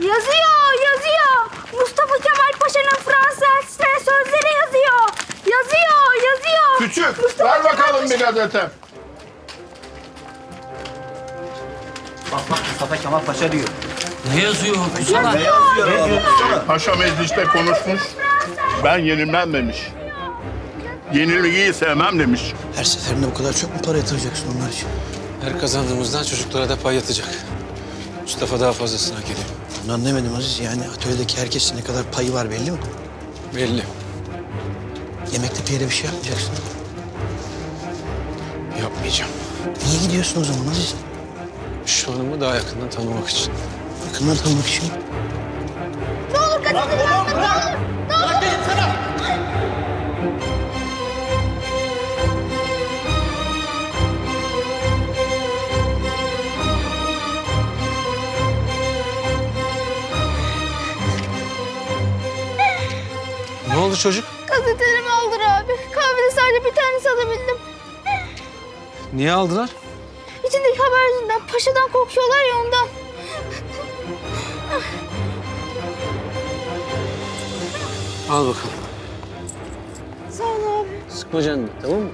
Yazıyor, yazıyor. Mustafa Kemal Paşa'nın Fransız elçisine sözleri yazıyor. Yazıyor, yazıyor. Küçük, Mustafa ver Kemal bakalım bir gazete. Bak bak Mustafa Kemal Paşa diyor. Ne yazıyor? Kusura. Ne yazıyor abi? Paşa mecliste konuşmuş. Ben yenilmem demiş. Yenilgiyi sevmem demiş. Her seferinde bu kadar çok mu para yatıracaksın onlar için? Her kazandığımızdan çocuklara da pay yatacak. Mustafa daha fazlasını hak ediyor. Bundan demedim Aziz. Yani atölyedeki herkesin ne kadar payı var belli mi? Belli. Yemekte yere bir şey yapmayacaksın. Yapmayacağım. Niye gidiyorsun o zaman Aziz? Şu hanımı daha yakından tanımak için. Yakından tanımak için. Ne oldu çocuk? Gazetelerimi aldır abi. Kahvede sadece bir tanesi alabildim. Niye aldılar? İçindeki haber yüzünden paşadan korkuyorlar ya ondan. Al bakalım. Sağ ol abi. Sıkma canını tamam mı?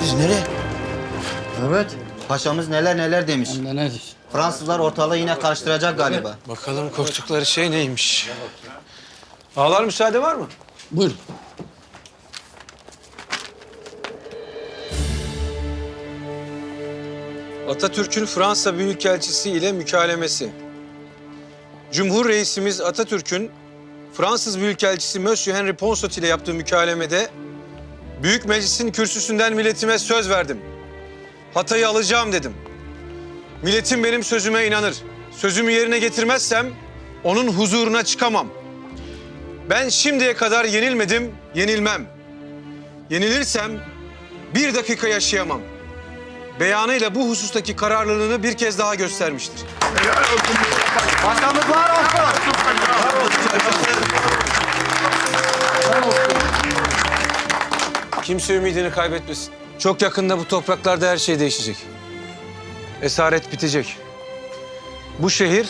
Aziz nereye? Paşamız neler neler demiş. Ne nedir? Fransızlar ortalığı yine karıştıracak galiba. Bakalım korktukları şey neymiş? Ağlar müsaade var mı? Buyur. Atatürk'ün Fransa Büyükelçisi ile mükalemesi. Cumhur Reisimiz Atatürk'ün Fransız Büyükelçisi Monsieur Henry Ponsot ile yaptığı mükalemede Büyük Meclis'in kürsüsünden milletime söz verdim. Hatayı alacağım dedim. Milletim benim sözüme inanır. Sözümü yerine getirmezsem onun huzuruna çıkamam. Ben şimdiye kadar yenilmedim, yenilmem. Yenilirsem bir dakika yaşayamam beyanıyla bu husustaki kararlılığını bir kez daha göstermiştir. Paşamız var olsun. Kimse ümidini kaybetmesin. Çok yakında bu topraklarda her şey değişecek. Esaret bitecek. Bu şehir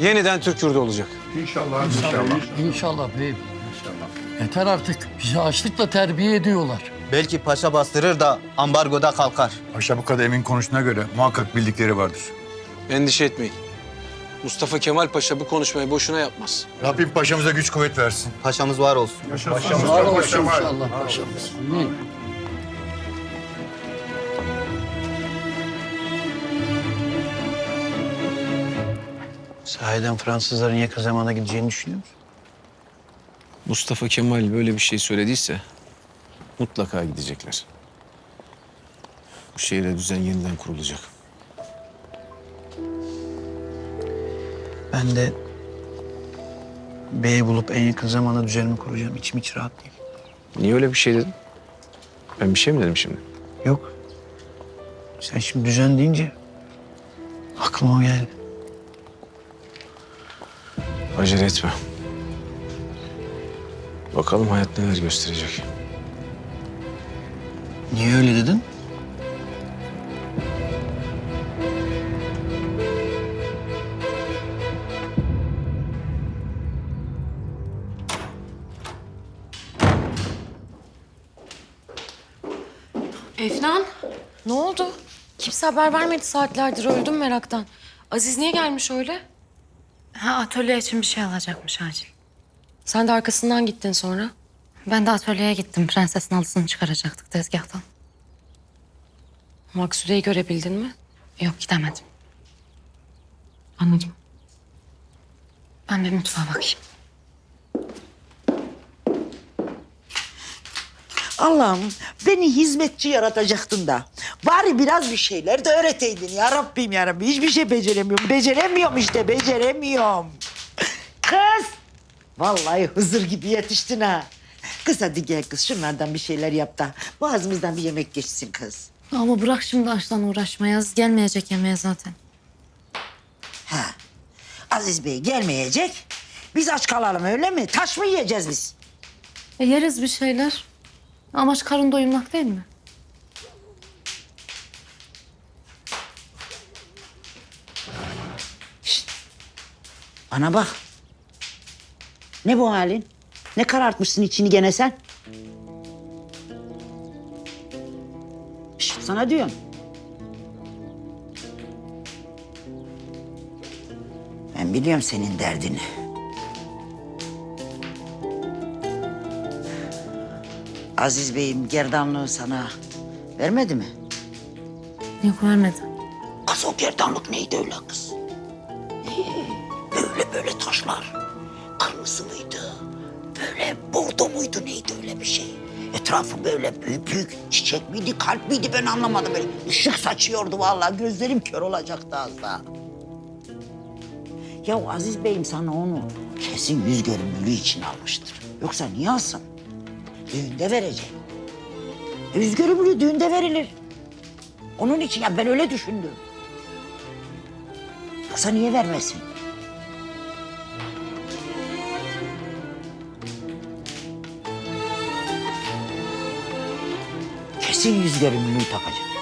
yeniden Türk yurdu olacak. İnşallah, inşallah. İnşallah beyim. Yeter artık. Bizi açlıkla terbiye ediyorlar. Belki paşa bastırır da ambargoda kalkar. Paşa bu kadar emin konuştuğuna göre muhakkak bildikleri vardır. Endişe etmeyin. Mustafa Kemal Paşa bu konuşmayı boşuna yapmaz. Rabbim paşamıza güç kuvvet versin. Paşamız var olsun. Var olsun inşallah paşamız. Amin. Sahiden Fransızların yakın zamana gideceğini düşünüyor musun? Mustafa Kemal böyle bir şey söylediyse mutlaka gidecekler. Bu şehirde düzen yeniden kurulacak. Ben de beyi bulup en yakın zamanda düzenimi kuracağım. İçim hiç rahat değil. Niye öyle bir şey dedin? Ben bir şey mi dedim şimdi? Yok. Sen şimdi düzen deyince aklıma o geldi. Acele etme. Bakalım hayat neler gösterecek. Niye öyle dedin? Efnan, ne oldu? Kimse haber vermedi saatlerdir öldüm meraktan. Aziz niye gelmiş öyle? Ha atölye için bir şey alacakmış acil. Sen de arkasından gittin sonra. Ben de atölyeye gittim. Prensesin halısını çıkaracaktık tezgahtan. Maksude'yi görebildin mi? Yok gidemedim. Anladım. Ben bir mutfağa bakayım. Allah'ım beni hizmetçi yaratacaktın da. Bari biraz bir şeyler de öğreteydin ya Rabbim ya Rabbi. Hiçbir şey beceremiyorum. Beceremiyorum işte beceremiyorum. Kız. Vallahi Hızır gibi yetiştin ha. Kız hadi gel kız şunlardan bir şeyler yap da boğazımızdan bir yemek geçsin kız. Ama bırak şimdi açtan uğraşmaya. Aziz gelmeyecek yemeğe zaten. Ha. Aziz Bey gelmeyecek. Biz aç kalalım öyle mi? Taş mı yiyeceğiz biz? E yeriz bir şeyler. Amaç karın doyurmak değil mi? Bana bak. Ne bu halin? Ne karartmışsın içini gene sen? Şşt, sana diyorum. Ben biliyorum senin derdini. Aziz Bey'im gerdanlığı sana vermedi mi? Yok vermedi. Kız o gerdanlık neydi öyle kız? Böyle böyle taşlar. Kırmızı mıydı? Böyle bordo muydu neydi öyle bir şey? Etrafı böyle büyük büyük çiçek miydi kalp miydi ben anlamadım. Böyle ışık saçıyordu vallahi gözlerim kör olacaktı az daha. Ya Aziz Bey'im sana onu kesin yüz görümlülüğü için almıştır. Yoksa niye alsın? Düğünde verecek. Rüzgar ömrü düğünde verilir. Onun için ya ben öyle düşündüm. Yoksa niye vermesin? Kesin yüz görümlülüğü takacak.